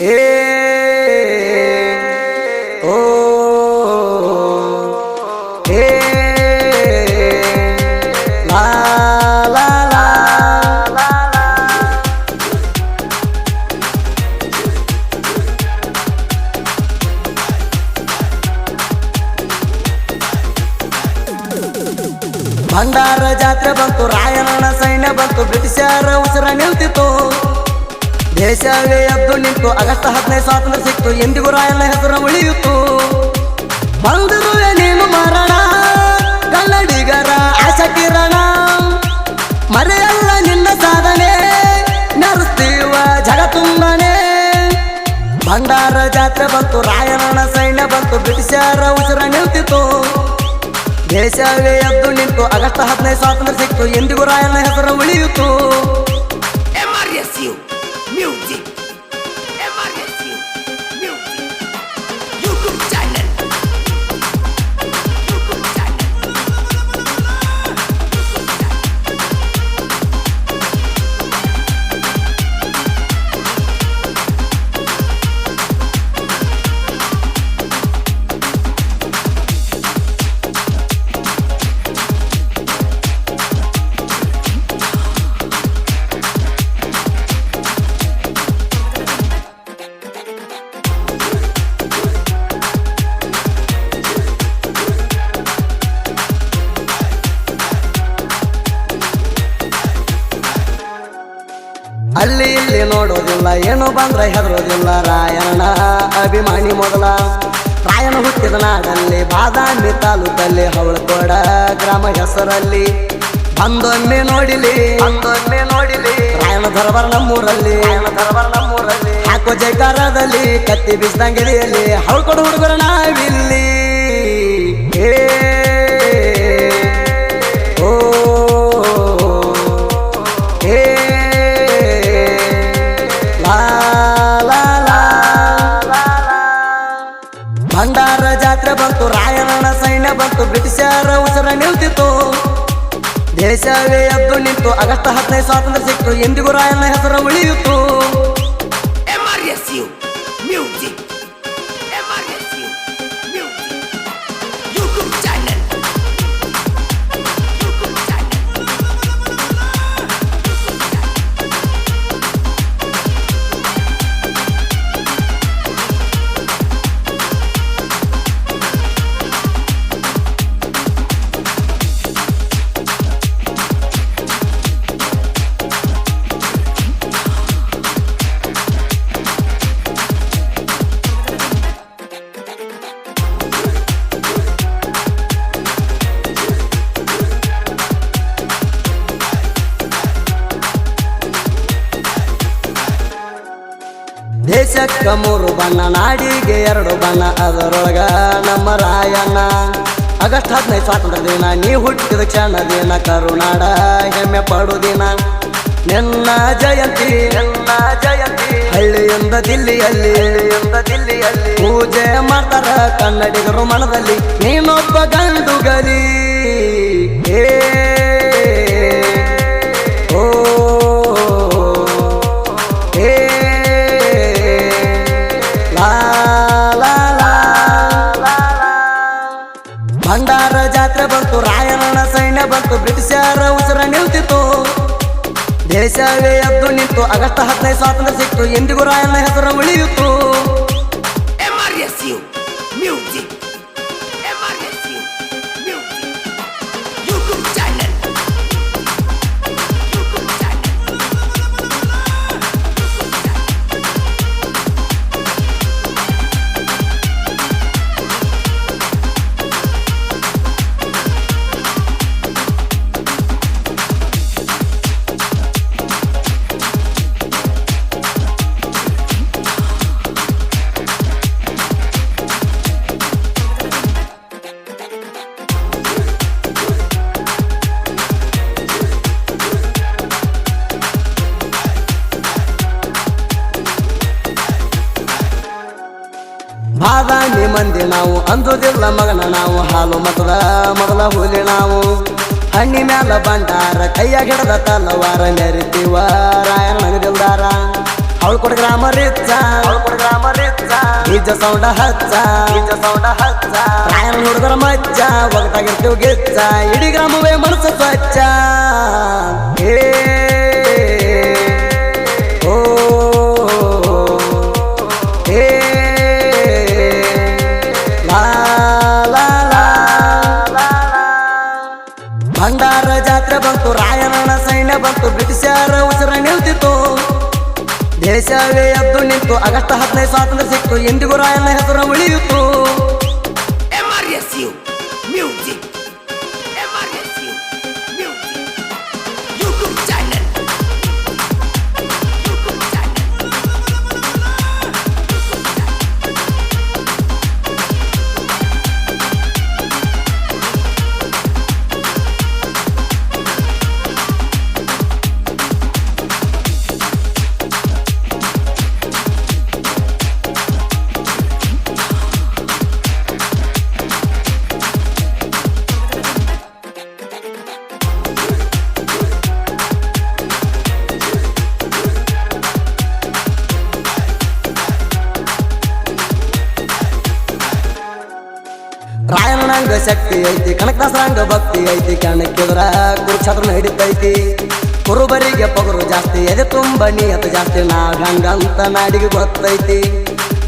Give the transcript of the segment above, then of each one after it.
ಲಾ ಭಂಡಾರ ಜಾತ್ರೆ ಬಂತು ರಾಯಣ್ಣ ಸೈನ್ಯ ಬಂತು ಬ್ರಿಟಿಷರ ಉಸಿರ ನಿಲ್ತಿತ್ತು. ದೇಶವೇ ಎದ್ದು ನಿಂತು ಆಗಸ್ಟ್ ಹದಿನೈದು ಸ್ವಾತಂತ್ರ್ಯ ಸಿಕ್ತು, ಎಂದಿಗೂ ರಾಯಲ್ಲ ಹೆಸರು ಉಳಿಯಿತು ಬಂದಿರುವೆ ನೀನು ಮರಣ, ಕನ್ನಡಿಗರ ಆಶ ಕಿರಣ. ಮರೆಯಲ್ಲ ನಿನ್ನ ಸಾಧನೆ, ನಡೆಸ್ತೀವ ಜಗತ್ತುಂಬನೆ ತುಂಬನೆ. ಭಂಡಾರ ಜಾತ್ರೆ ಬಂತು, ರಾಯಣ್ಣನ ಸೈನ್ಯ ಬಂತು, ಬ್ರಿಟಿಷರ ಉಸಿರ ನಿಂತಿತು ದೇಶವೇ ಎದ್ದು ನಿಂತು ಆಗಸ್ಟ್ ಹದಿನೈದು ಸ್ವಾತಂತ್ರ್ಯ ಸಿಕ್ತು, ಎಂದಿಗೂ ರಾಯಣ್ಣ ಹೆಸರು ಉಳಿಯಿತು ಇಲ್ಲಿ ನೋಡೋದಿಲ್ಲ, ಏನು ಬಂದ್ರೆ ಹೆದರೋದಿಲ್ಲ. ರಾಯಣ್ಣ, ಅಭಿಮಾನಿ ಮೊದಲ. ರಾಯಣ ಹುಟ್ಟಿದ ನಾಡಲ್ಲಿ, ಬಾದಾಮಿ ತಾಲೂಕಲ್ಲಿ, ಹವಳಕೋಡ ಗ್ರಾಮ ಹೆಸರಲ್ಲಿ. ಬಂದೊಮ್ಮೆ ನೋಡಿಲಿ ಬಂದೊಮ್ಮೆ ನೋಡಿಲಿ. ರಾಯಣ ದರಬಾರ ನಮ್ಮೂರಲ್ಲಿ ರಾಯಣ ದರಬಾರ ನಮ್ಮೂರಲ್ಲಿ. ಹಾಕೋ ಜೈಕಾರದಲ್ಲಿ, ಕತ್ತಿ ಬೀಸದಂಗಿಳಿಯಲ್ಲಿ ಹವಳ್ಕೊಡ ಹುಡುಗರ ನಾವಿಲ್ಲಿ. ಏ ದೇಶವೇ ಎದ್ದು ನಿಂತು ಆಗಸ್ಟ್ ಹದಿನೈದು ಸ್ವಾತಂತ್ರ್ಯ ಸಿಕ್ತು. ಎಂದಿಗೂ ರಾಯಣ್ಣ ಹೆಸರು ಉಳಿಯಿತು ದೇಶಕ್ಕ ಮೂರು ಬಣ್ಣ, ನಾಡಿಗೆ ಎರಡು ಬಣ್ಣ, ಅದರೊಳಗ ನಮ್ಮ ರಾಯಣ್ಣ. ಆಗಸ್ಟ್ ಹದಿನೈದು ಸ್ವಾತಂತ್ರ್ಯ ದಿನ, ನೀ ಹುಟ್ಟಿದ ಕ್ಷಣ ದಿನ, ಕರುನಾಡ ಹೆಮ್ಮೆ ಪಡು ದಿನ. ನಿನ್ನ ಜಯಂತಿ ನಿನ್ನ ಜಯಂತಿ. ಹಳ್ಳಿಯಿಂದ ದಿಲ್ಲಿಯಲ್ಲಿ ಹಳ್ಳಿಯಿಂದ ದಿಲ್ಲಿಯಲ್ಲಿ. ಪೂಜೆ ಮಾಡ್ತಾರ ಕನ್ನಡಿಗರು ಮನದಲ್ಲಿ, ನೀನೊಬ್ಬ ಗಂಡುಗಲಿ. ಏ ಎದ್ದು ನಿಂತು ಆಗಸ್ಟ್ ಹದಿನೈದು ಸ್ವಾತಂತ್ರ್ಯ ಸಿಕ್ತು ಎಂದಿಗೂ ರಾಯಣ್ಣ ಹೆಸರು ಉಳಿಯಿತು ಬಾದಾಮಿ ಮಂದಿ ನಾವು, ಅಂದುದಿಲ್ಲ ಮಗನ ನಾವು, ಹಾಲು ಮತದ ಮೊದಲ ಹುಲಿ ನಾವು. ಹಣ್ಣಿ ಮ್ಯಾಲ ಬಂಡಾರ ಕೈಯ ಹಿಡದ ತಲವಾರ ಮೆರಿತೀವ ರಾಯನ ನಗದಿಲ್ದಾರ ಅವಳು ಕೊಡ ಗ್ರಾಮ ರಿಚ್ಚ ಅವಳು ಕೊಡ ಗ್ರಾಮ ರಿಚ್ಚ ನಿಜ ಸೌಂಡ ಹಚ್ಚ ನಿಜ ಸೌಂಡ ಹಚ್ಚ, ರಾಯನ ಹುಡುಗರ ಮಜ್ಜ, ಒಗಟಾಗಿರ್ತೀವಿ ಗೆಚ್ಚ, ಇಡೀ ಗ್ರಾಮವೇ ಮನಸ್ಸು ಸ್ವಚ್ಛ. ಏ ಭಂಡಾರ ಜಾತ್ರೆ ಬಂತು ರಾಯಣನ ಸೈನ್ಯ ಬಂತು, ಬ್ರಿಟಿಷರ ಉಸಿರ ನಿಲ್ತಿತ್ತು. ದೇಶವೇ ಎದ್ದು ನಿಂತು, ಆಗಸ್ಟ್ ಹದಿನೈದು ಸ್ವಾತಂತ್ರ್ಯ ಸಿಕ್ತು, ಎಂದಿಗೂ ರಾಯಣ್ಣ ಹೆಸರು ಉಳಿಯಿತು ರಾಯಣ್ಣನಂಗ ಶಕ್ತಿ ಐತಿ ಕನಕದಾಸರಂಗ ಭಕ್ತಿ ಐತಿ ಕಣಕ್ಕಿದ್ರ ಕುರುಕ್ಷೇತ್ರನ ಹಿಡಿತೈತಿ ಕುರುಬರಿಗೆ ಪಗರು ಜಾಸ್ತಿ, ಎದೆ ತುಂಬ ನಿಯತ ಜಾಸ್ತಿ ನಾವ್ ಹಂಗಂತ ನಾಡಿಗೆ ಗೊತ್ತೈತಿ.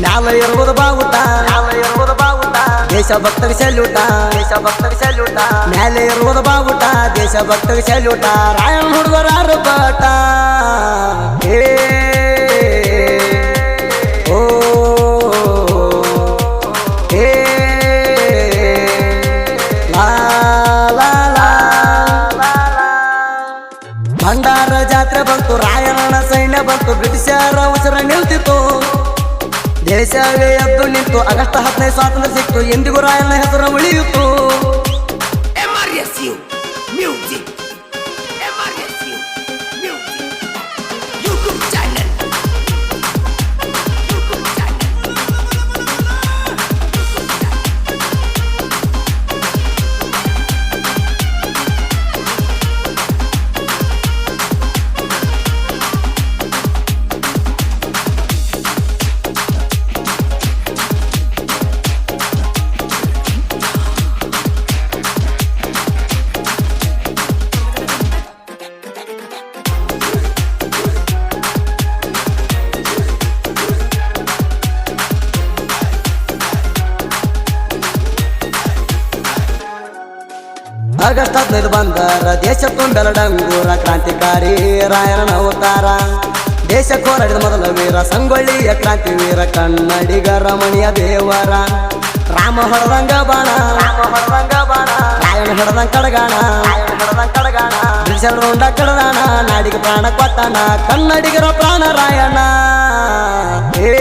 ನ್ಯಾಲ ಇರುವುದು ಬಾವುಟ, ನ್ಯಾಲ ಇರುವುದು ಬಾವುಟ. ದೇಶ ಭಕ್ತರಿಗೆ ಸೆಲ್ಯೂಟ ದೇಶ ಭಕ್ತರಿಗೆ ಸೆಲ್ಯೂಟ. ಮ್ಯಾಲೆ ಇರುವುದು ಬಾವುಟ ದೇಶ ಭಕ್ತರಿಗೆ ಸೆಲ್ಯೂಟ. ರಾಯಣ್ಣ ಹುಡುಗರ ಬಾಟ. ಏ ಬ್ರಿಟಿಷರ ಉಸಿರ ನಿಲ್ತಿತ್ತು. ದೇಶವೇ ಎದ್ದು ನಿಂತು ಆಗಸ್ಟ್ ಹದಿನೈದು ಸ್ವಾತಂತ್ರ್ಯ ಸಿಕ್ತು. ಎಂದಿಗೂ ರಾಯಣ್ಣ ಹೆಸರು ಉಳಿಯಿತು ಆಗಸ್ಟ್ ಹದಿನೈದು ಬಂದರ ದೇಶ ತುಂಬೆಲಡಂಗೂರ ಕ್ರಾಂತಿಕಾರಿ ರಾಯಣ ಅವತಾರ. ದೇಶ ಮೊದಲ ವೀರ, ಸಂಗೊಳ್ಳಿಯ ಕ್ರಾಂತಿ ವೀರ, ಕನ್ನಡಿಗರ ಮಣಿಯ ದೇವರ. ರಾಮ ಹೊಡೆದಂಗ ಬಾಣ ರಾಮ ಬಾಣ ರಾಯಣ ಹೊಡೆದಂಗ ಕಡಗಾಣ ಕಡಗಾಣ ಕಡದಾಣ, ನಾಡಿಗೆ ಪ್ರಾಣ ಕೊಟ್ಟಾನ ಕನ್ನಡಿಗರ ಪ್ರಾಣ ರಾಯಣ್ಣ. ಏ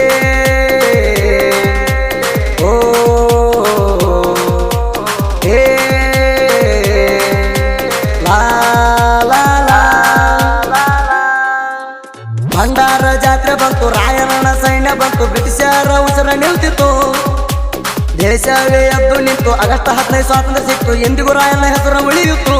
ನಿಂತು ಆಗಸ್ಟ್ ಹದಿನೈದು ಸ್ವಾತಂತ್ರ್ಯ ಸಿಕ್ತು. ಎಂದಿಗೂ ರಾಯಣ್ಣ ಹೆಸರು ಉಳಿಯಿತು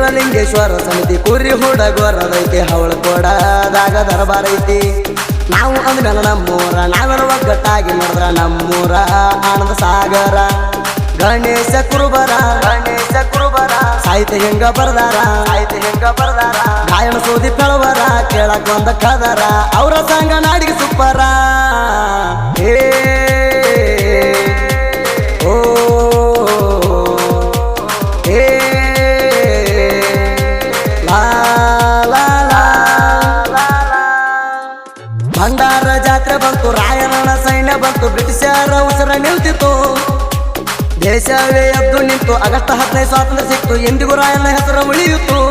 ಬೀರಲಿಂಗೇಶ್ವರ ಸಮಿತಿ ಕುರಿ ಹುಡಗೋರದೈತಿ ಹವಳ ಕೊಡದಾಗ ದರಬಾರ ಐತಿ. ನಾವು ಅಂದ್ರೆ ನಮ್ಮೂರ ನಾವೆಲ್ಲ ಒಗ್ಗಟ್ಟಾಗಿ ನೋಡಿದ್ರ ನಮ್ಮೂರ ಆನಂದ ಸಾಗರ. ಗಣೇಶ ಕುರುಬರ ಗಣೇಶ ಕುರುಬರ. ಸಾಹಿತ್ಯ ಹೆಂಗ ಬರ್ದಾರ? ಸಾಹಿತ್ಯ ಹೆಂಗ ಬರ್ದಾರ? ಗಾಯನ ಸೋದಿ ಕಳವರ ಕೇಳಕ್ ಬಂದ ಕದರ. ಅವರ ಸಂಗ ನಾಡಿಗೆ ಸುಪ್ಪರ. ಏ ಎದ್ದು ನಿಂತು ಆಗಸ್ಟ್ ಹದಿನೈದು ಸ್ವಾತಂತ್ರ್ಯ ಸಿಕ್ತು. ಎಂದಿಗೂ ರಾಯನ ಹೆಸರು ಉಳಿಯಿತು